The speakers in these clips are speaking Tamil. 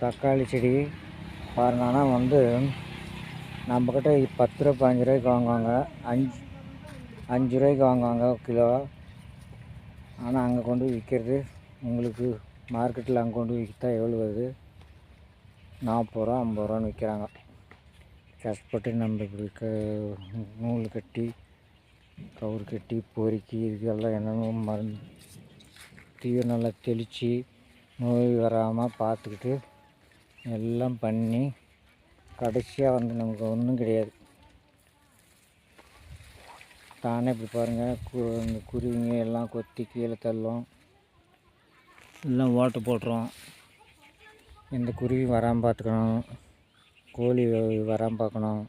தக்காளி செடி பாருங்க ஆனால் வந்து நம்மக்கிட்ட பத்து ரூபா பதினஞ்சு ரூபாய்க்கு வாங்குவாங்க. அஞ்சு அஞ்சு ரூபாய்க்கு வாங்குவாங்க கிலோ. ஆனால் அங்கே கொண்டு விற்கிறது உங்களுக்கு மார்க்கெட்டில் அங்கே கொண்டு போய் விற்றா எவ்வளோ வருது? நாற்பது ரூபா ஐம்பது ரூபான்னு விற்கிறாங்க. கஷ்டப்பட்டு நம்ம விற்க நூல் கட்டி கவுறு கட்டி பொறுக்கி இதுக்கெல்லாம் என்னென்ன மருந்து தீவிர நல்லா தெளித்து நோய் வராமல் பார்த்துக்கிட்டு எல்லாம் பண்ணி கடைசியாக வந்து நமக்கு ஒன்றும் கிடையாது. தானே இப்படி பாருங்கள் கு இந்த குருவிங்க எல்லாம் கொத்தி கீழே தள்ளும். எல்லாம் ஓட்டு போட்டுரும். எந்த குருவி வராமல் பார்த்துக்கணும் கோழி வராமல் பார்க்கணும்.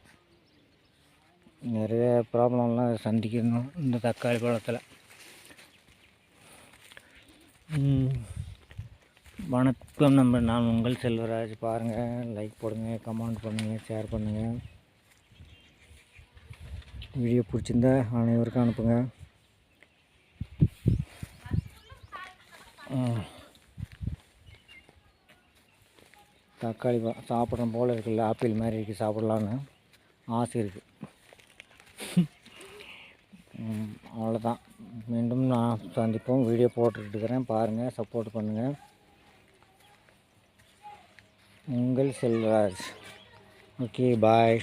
நிறைய ப்ராப்ளம்லாம் சந்திக்கணும் இந்த தக்காளி பழத்தில். வணக்கம் நம்ம நான் உங்கள் செல்வராஜ். பாருங்கள் லைக் போடுங்கள் கமெண்ட் பண்ணுங்கள் ஷேர் பண்ணுங்கள் வீடியோ பிடிச்சிருந்தா அனைவருக்கும் அனுப்புங்க. தக்காளி பழம் சாப்பிட்றோம் போல் இருக்குல்ல ஆப்பிள் மாதிரி இருக்குது சாப்பிட்லான்னு ஆசை இருக்குது அவ்வளோதான். மீண்டும் நான் சந்திப்போம். வீடியோ போட்டுட்டு இருக்கிறேன் பாருங்கள் சப்போர்ட் பண்ணுங்கள். உங்கள் செல்வராஜ். Okay bye